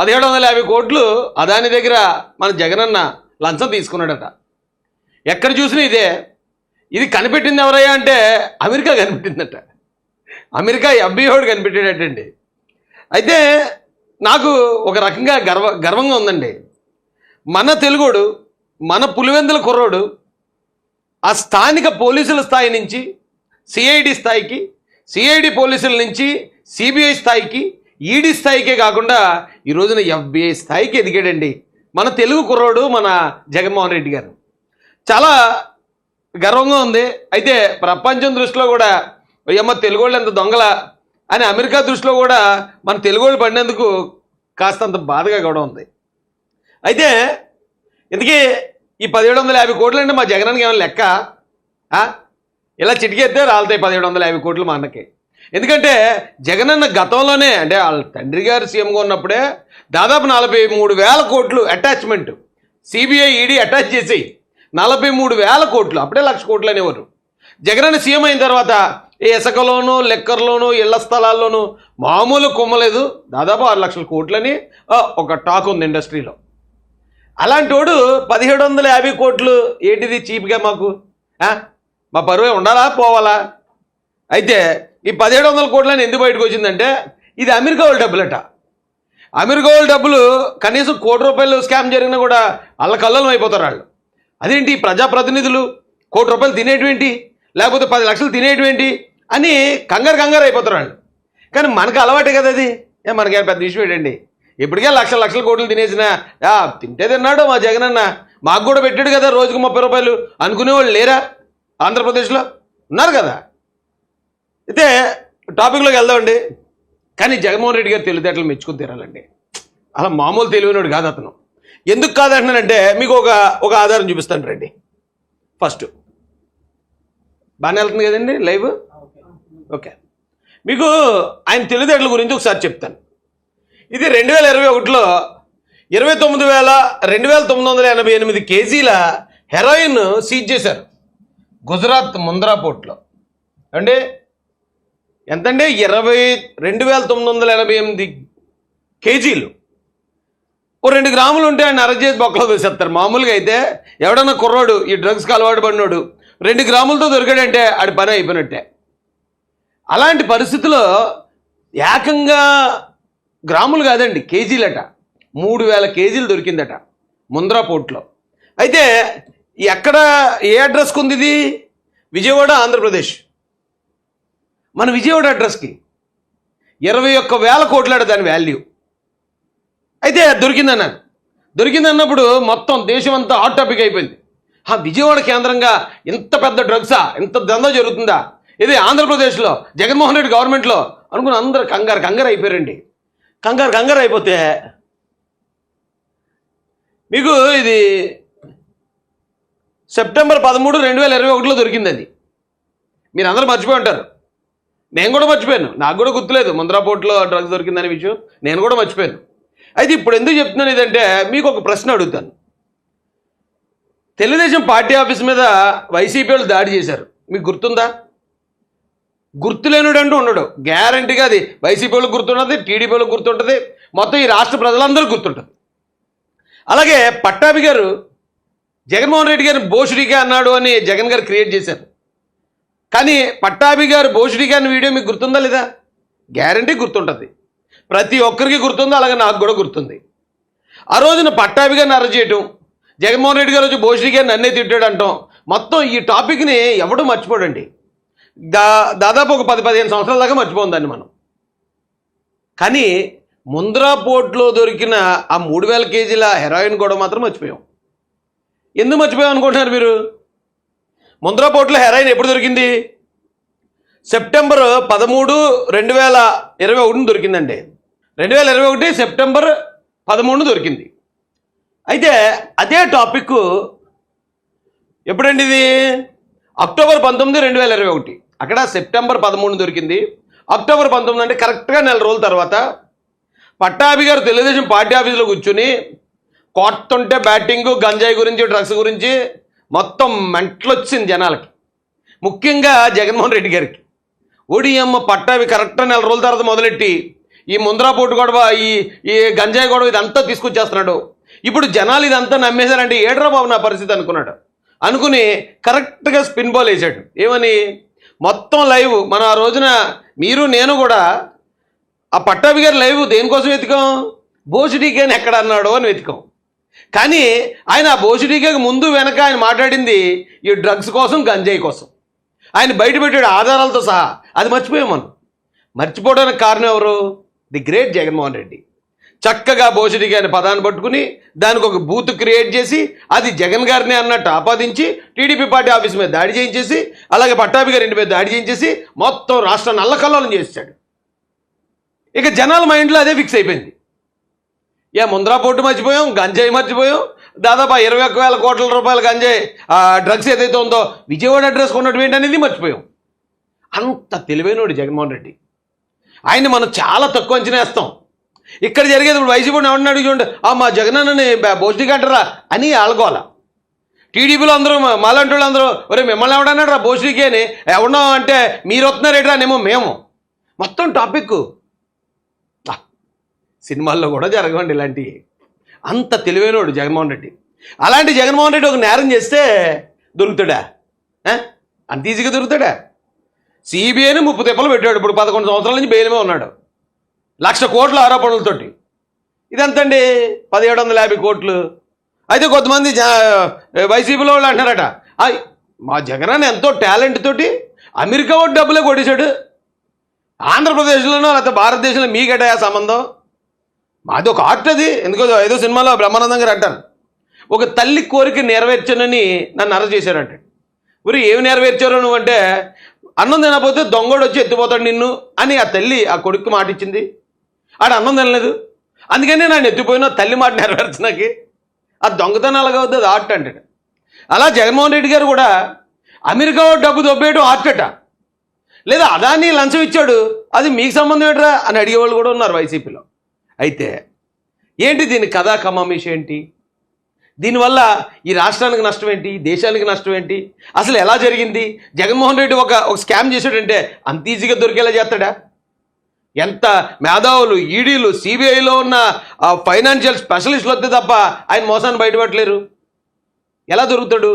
పదిహేడు వందల యాభై కోట్లు అదాని దగ్గర మన జగనన్న లంచం తీసుకున్నాడట. ఎక్కడ చూసినా ఇదే. ఇది కనిపెట్టింది ఎవరయ్యా అంటే అమెరికా కనిపెట్టిందట. అమెరికా ఎఫ్బిఓడు కనిపెట్టాడటండి. అయితే నాకు ఒక రకంగా గర్వ గర్వంగా ఉందండి. మన తెలుగుడు మన పులివెందుల కుర్రోడు ఆ స్థానిక పోలీసుల స్థాయి నుంచి సిఐడి స్థాయికి సిఐడి పోలీసుల నుంచి సిబిఐ స్థాయికి ఈడీ స్థాయికే కాకుండా ఈ రోజున ఎఫ్బిఐ స్థాయికి ఎదిగాడండి. మన తెలుగు కుర్రోడు మన జగన్మోహన్ రెడ్డి గారు. చాలా గర్వంగా ఉంది. అయితే ప్రపంచం దృష్టిలో కూడా అయ్యమ్మ తెలుగు వాళ్ళు ఎంత దొంగల? అని అమెరికా దృష్టిలో కూడా మన తెలుగు వాళ్ళు పడినందుకు కాస్తంత బాధగా కూడా ఉంది. అయితే ఇంతకీ ఈ పదిహేడు వందల యాభై కోట్లు అంటే మా జగనానికి ఏమైనా లెక్క? ఇలా చిటికెత్తే రాలుతాయి పదిహేడు వందల యాభై కోట్లు మా అన్నకి. ఎందుకంటే జగనన్న గతంలోనే అంటే వాళ్ళ తండ్రి గారు సీఎంగా ఉన్నప్పుడే దాదాపు నలభై మూడు వేల కోట్లు అటాచ్మెంట్ సిబిఐ ఈడీ అటాచ్ చేసేయి. నలభై మూడు వేల కోట్లు అప్పుడే లక్ష కోట్లు అనేవారు. జగనన్న సీఎం అయిన తర్వాత ఈ ఇసుకలోను లెక్కర్లోను ఇళ్ళ స్థలాల్లోనూ మామూలు కుమ్మలేదు దాదాపు ఆరు లక్షల కోట్లని ఒక టాక్ ఉంది ఇండస్ట్రీలో. అలాంటి వాడు పదిహేడు వందల యాభై కోట్లు ఏంటిది చీప్గా మాకు? మా పరువే ఉండాలా? పోవాలా? అయితే ఈ పదిహేడు వందల కోట్లని ఎందుకు బయటకు వచ్చిందంటే ఇది అమెరికా వాళ్ళ డబ్బులట. అమెరికా వాళ్ళ డబ్బులు కనీసం కోటి రూపాయలు స్కామ్ జరిగినా కూడా వాళ్ళ అయిపోతారు వాళ్ళు. అదేంటి? ప్రజాప్రతినిధులు కోటి రూపాయలు తినేటువంటి? లేకపోతే పది లక్షలు తినేటువంటి? అని కంగారు కంగారు అయిపోతారు వాళ్ళు. కానీ మనకు అలవాటే కదా అది. ఏ మనకేం పెద్ద విషయం ఏంటండి? ఇప్పటికే లక్షల లక్షల కోట్లు తినేసిన తింటే తిన్నాడు మా జగన్ అన్న. మాకు కూడా పెట్టాడు కదా రోజుకు ముప్పై రూపాయలు. అనుకునేవాళ్ళు లేరా ఆంధ్రప్రదేశ్లో? ఉన్నారు కదా. అయితే టాపిక్లోకి వెళ్దామండి. కానీ జగన్మోహన్ రెడ్డి గారు తెలివితేటలు మెచ్చుకుని తీరాలండి. అలా మామూలు తెలివినోడు కాదు అతను. ఎందుకు కాదంటున్నానంటే మీకు ఒక ఒక ఆధారం చూపిస్తాను రండి. ఫస్ట్ బాగానే వెళ్తుంది కదండి లైవ్? ఓకే మీకు ఆయన తెలివితేటల గురించి ఒకసారి చెప్తాను. ఇది రెండు వేల ఇరవై ఒకటిలో ఇరవై తొమ్మిది వేల రెండు వేల తొమ్మిది వందల ఎనభై ఎనిమిది కేజీల హెరాయిన్ సీజ్ చేశారు. గుజరాత్ ముంద్రా పోర్ట్లో. అంటే ఎంతంటే ఇరవై రెండు వేల తొమ్మిది వందల ఎనభై ఎనిమిది కేజీలు. ఓ రెండు గ్రాములు ఉంటే ఆయన అరెస్ట్ చేసి తోసేస్తారు వేసేస్తారు. మామూలుగా అయితే ఎవడన్నా కుర్రాడు ఈ డ్రగ్స్కి అలవాటు పడినోడు రెండు గ్రాములతో దొరికాడంటే ఆడి పని అయిపోయినట్టే. అలాంటి పరిస్థితిలో ఏకంగా గ్రాములు కాదండి కేజీలట. మూడు వేల కేజీలు దొరికిందట ముంద్రా పోర్ట్లో. అయితే ఎక్కడ ఏ అడ్రస్కి ఉంది ఇది? విజయవాడ ఆంధ్రప్రదేశ్. మన విజయవాడ అడ్రస్కి ఇరవై ఒక్క వేల కోట్లాడు దాని వాల్యూ. అయితే దొరికిందన్న. దొరికిందన్నప్పుడు మొత్తం దేశం అంతా హాట్ టాపిక్ అయిపోయింది. ఆ విజయవాడ కేంద్రంగా ఇంత పెద్ద డ్రగ్సా? ఇంత దందా జరుగుతుందా? ఇది ఆంధ్రప్రదేశ్లో జగన్మోహన్ రెడ్డి గవర్నమెంట్లో అనుకుని అందరు కంగారు కంగారు అయిపోయారండి. కంగారు కంగారు అయిపోతే మీకు ఇది సెప్టెంబర్ పదమూడు రెండు వేల ఇరవై ఒకటిలో దొరికింది అది. మీరు అందరూ మర్చిపోయి ఉంటారు. నేను కూడా మర్చిపోయాను. నాకు కూడా గుర్తులేదు. ముంద్రా పోర్ట్లో డ్రగ్స్ దొరికిందనే విషయం. నేను కూడా మర్చిపోయాను. అయితే ఇప్పుడు ఎందుకు చెప్తున్నాను ఇదంటే మీకు ఒక ప్రశ్న అడుగుతాను. తెలుగుదేశం పార్టీ ఆఫీస్ మీద వైసీపీ వాళ్ళు దాడి చేశారు. మీకు గుర్తుందా? గుర్తులేనుడు అంటూ ఉండడు. గ్యారంటీగా అది వైసీపీ వాళ్ళకి గుర్తుంటుంది టీడీపీ వాళ్ళకి గుర్తుంటుంది. మొత్తం ఈ రాష్ట్ర ప్రజలందరూ గుర్తుంటుంది అలాగే పట్టాభి గారు జగన్మోహన్ రెడ్డి గారిని బోషుడిగా అన్నాడు అని జగన్ గారు క్రియేట్ చేశారు. కానీ పట్టాభి గారు బోషుడిగా గారి వీడియో మీకు గుర్తుందా లేదా? గ్యారంటీ గుర్తుంటుంది. ప్రతి ఒక్కరికి గుర్తుందో అలాగే నాకు కూడా గుర్తుంది. ఆ రోజున పట్టాభి గారిని అరెస్ట్ చేయటం జగన్మోహన్ రెడ్డి గారు వచ్చి బోషుడి గారిని నన్నే తిట్టాడు అంటాం. మొత్తం ఈ టాపిక్ని ఎవడూ మర్చిపోడండి. దా దాదాపు ఒక పది పదిహేను సంవత్సరాల దాకా మర్చిపోందాన్ని మనం. కానీ ముంద్రా పోర్ట్లో దొరికిన ఆ మూడు వేల కేజీల హెరాయిన్ కూడా మాత్రం మర్చిపోయాం. ఎందుకు మర్చిపోయాం అనుకుంటున్నారు మీరు? ముంద్రా పోర్ట్లో హెరాయిన్ ఎప్పుడు దొరికింది? సెప్టెంబర్ పదమూడు రెండు వేల ఇరవై ఒకటిని దొరికిందండి. రెండు వేల ఇరవై ఒకటి సెప్టెంబర్ పదమూడు దొరికింది. అయితే అదే టాపిక్ ఎప్పుడండి ఇది? అక్టోబర్ పంతొమ్మిది రెండు వేల ఇరవై ఒకటి. అక్కడ సెప్టెంబర్ పదమూడు దొరికింది. అక్టోబర్ పంతొమ్మిది అంటే కరెక్ట్గా నెల రోజుల తర్వాత పట్టాభి గారు తెలుగుదేశం పార్టీ ఆఫీసులో కూర్చుని కొట్టుంటే బ్యాటింగ్ గంజాయి గురించి డ్రగ్స్ గురించి మొత్తం మెంట్లొచ్చింది జనాలకి. ముఖ్యంగా జగన్మోహన్ రెడ్డి గారికి. ఒడియమ్మ పట్టవి కరెక్ట్ నెల రోజుల తర్వాత మొదలెట్టి ఈ ముందరా పోటు గొడవ ఈ ఈ గంజాయి గొడవ ఇదంతా తీసుకొచ్చేస్తున్నాడు. ఇప్పుడు జనాలు ఇదంతా నమ్మేశారంటే ఏడ్రా బాబు నా పరిస్థితి అనుకున్నాడు. అనుకుని కరెక్ట్గా స్పిన్ బాల్ వేసాడు ఏమని? మొత్తం లైవ్ మనం ఆ రోజున మీరు నేను కూడా ఆ పట్టాభి గారి లైవ్ దేనికోసం వెతికాం? అని ఎక్కడ అన్నాడో అని వెతికాం. కానీ ఆయన ఆ ముందు వెనక ఆయన మాట్లాడింది ఈ డ్రగ్స్ కోసం గంజాయి కోసం. ఆయన బయట పెట్టాడు ఆధారాలతో సహా. అది మర్చిపోయాం మనం. మర్చిపోవడానికి కారణం ఎవరు? The great Jaganmohan Reddy. చక్కగా భోజుడికి ఆయన పదాన్ని పట్టుకుని దానికి ఒక బూత్ క్రియేట్ చేసి అది జగన్ గారిని అన్నట్టు ఆపాదించి టీడీపీ పార్టీ ఆఫీస్ మీద దాడి చేయించేసి అలాగే పట్టాభి గారి ఇంటి మీద దాడి చేయించేసి మొత్తం రాష్ట్రాన్ని అల్లకల్లోలం చేశాడు. ఇక జనాల మైండ్లో అదే ఫిక్స్ అయిపోయింది. ఏ ముందరా పోటు మర్చిపోయాం? గంజాయి మర్చిపోయాం? దాదాపు ఇరవై ఒక్క వేల కోట్ల రూపాయల గంజాయి ఆ డ్రగ్స్ ఏదైతే ఉందో విజయవాడ అడ్రస్ కొన్నట్టు ఏంటనేది మర్చిపోయాం. అంత తెలివైనోడు జగన్మోహన్ రెడ్డి. ఆయన మనం చాలా తక్కువ అంచనా వేస్తాం. ఇక్కడ జరిగేది ఇప్పుడు వైసీపీ అడిగి చూడండి. ఆ మా జగనన్నని భోజనికి అంటారా? అని ఆల్గోల. టీడీపీలో అందరూ మా- మాలాంటి వాళ్ళు అందరూ ఒరే మిమ్మల్ని ఎవడన్నాడు రా భోజనికి అని? ఎవడో అంటే మీరు వస్తున్నారేట్రా నేమో మేము. మొత్తం టాపిక్ సినిమాల్లో కూడా జరగవండి ఇలాంటివి అంత తెలివైనోడు జగన్మోహన్ రెడ్డి. అలాంటి జగన్మోహన్ రెడ్డి ఒక నేరం చేస్తే దొరుకుతాడా? అంత ఈజీగా దొరుకుతాడా? సిబిఐని ముప్పు తిప్పలు పెట్టాడు. ఇప్పుడు పదకొండు సంవత్సరాల నుంచి బెయిల్మే ఉన్నాడు. లక్ష కోట్ల ఆరోపణలతోటి. ఇదంతండి? పదిహేడు వందల యాభై కోట్లు. అయితే కొంతమంది జ- వైసీపీలో వాళ్ళు అంటున్నారట. మా జగన్ ఎంతో టాలెంట్ తోటి అమెరికా వాడు డబ్బులే కొట్టేశాడు. ఆంధ్రప్రదేశ్లోనో లేకపోతే భారతదేశంలో మీకేటా సంబంధం? మాది ఒక ఆర్ట్ అది. ఎందుకో ఏదో సినిమాలో బ్రహ్మానందం గారు అంటారు. ఒక తల్లి కోరిక నెరవేర్చనని నన్ను అరెస్ట్ చేశారంట. ఊరి ఏమి నెరవేర్చారు నువ్వు అంటే అన్నం తినకపోతే దొంగోడు వచ్చి ఎత్తిపోతాడు నిన్ను అని ఆ తల్లి ఆ కొడుకు మాట ఇచ్చింది. ఆడ అన్నం తినలేదు. అందుకనే నన్ను ఎత్తిపోయిన తల్లి మాట నెరవేర్చనాకి. ఆ దొంగతనాలుగా అవుతుంది అది ఆర్ట్ అంటాడు అలా జగన్మోహన్ రెడ్డి గారు కూడా అమెరికా డబ్బు దొబ్బేయడం ఆర్ట్ లేదా అదాన్ని లంచం ఇచ్చాడు. అది మీకు సంబంధం ఏంట్రా అని అడిగేవాళ్ళు కూడా ఉన్నారు వైసీపీలో. అయితే ఏంటి దీని కథా కమామిష ఏంటి? దీనివల్ల ఈ రాష్ట్రానికి నష్టం ఏంటి? దేశానికి నష్టం ఏంటి? అసలు ఎలా జరిగింది? జగన్మోహన్ రెడ్డి ఒక ఒక స్కామ్ చేశాడంటే అంత ఈజీగా దొరికేలా చేస్తాడా? ఎంత మేధావులు ఈడీలు సిబిఐలో ఉన్న ఫైనాన్షియల్ స్పెషలిస్టులు వద్దే తప్ప ఆయన మోసాన్ని బయటపడలేరు ఎలా దొరుకుతాడు?